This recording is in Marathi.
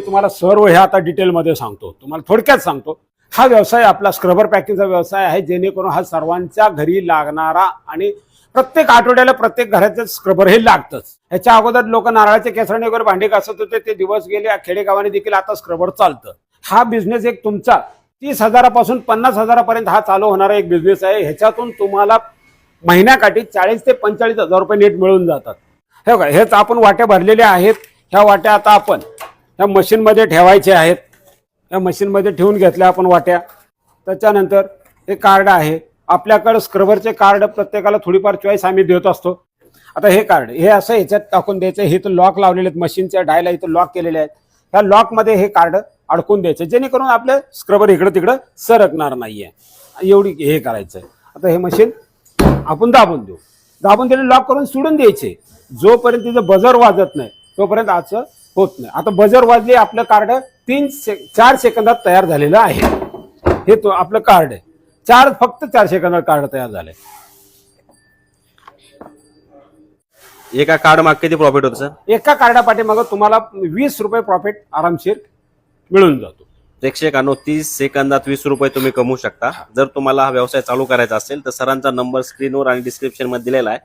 तुम्हाला सर्व हे आता डिटेलमध्ये सांगतो. तुम्हाला थोडक्यात सांगतो. हा व्यवसाय आपला स्क्रबर पॅकिंगचा व्यवसाय आहे जेणेकरून हा सर्वांच्या घरी लागणारा आणि प्रत्येक आठवड्याला प्रत्येक घराचं स्क्रबर हे लागतंच. ह्याच्या अगोदर लोक नारळाचे केसराने वगैरे भांडे घासत होते ते दिवस गेले खेडेगावाने देखील आता स्क्रबर चालतं. हा बिझनेस एक तुमचा तीस हजारापासून पन्नास हजारापर्यंत हा चालू होणारा एक बिझनेस आहे. ह्याच्यातून तुम्हाला महिन्याकाठी चाळीस ते पंचेचाळीस हजार रुपये नेट मिळून जातात. हे बघा हेच आपण वाट्या भरलेल्या आहेत. ह्या वाट्या आता आपण ह्या मशीनमध्ये ठेवायचे आहेत. या मशीनमध्ये ठेवून घेतल्या आपण वाट्या. त्याच्यानंतर हे कार्ड आहे. आपल्याकडं स्क्रबरचे कार्ड प्रत्येकाला थोडीफार चॉईस आम्ही देत असतो. आता हे कार्ड हे असं ह्याच्यात टाकून द्यायचं. हे तर लॉक लावलेले आहेत मशीनच्या डायला इथं लॉक केलेले आहेत. ह्या लॉकमध्ये हे कार्ड अडकून द्यायचं. जेणेकरून आपलं स्क्रबर इकडं तिकडं सरकणार नाही आहे एवढी हे करायचं आता हे मशीन आपण दाबून देऊ. दाबून दिले लॉक करून सोडून द्यायचे. जोपर्यंत तिचं बजर वाजत नाही तोपर्यंत आजचं होत नाही. आता बजर वाजले आपलं कार्ड तीन से चार सेकंदात तयार झालेलं आहे. हे तो आपलं कार्ड आहे. चार फक्त चार सेकंदात कार्ड तयार झालंय. एका कार्ड माग किती प्रॉफिट होतं सर एका कार्डापाठी मग तुम्हाला वीस रुपये प्रॉफिट आरामशीर मिळून जातो. प्रेक्षकांनो तीस सेकंदात वीस रुपये तुम्ही कमवू शकता. जर तुम्हाला हा व्यवसाय चालू करायचा असेल तर सरांचा नंबर स्क्रीनवर आणि डिस्क्रिप्शनमध्ये दिलेला आहे.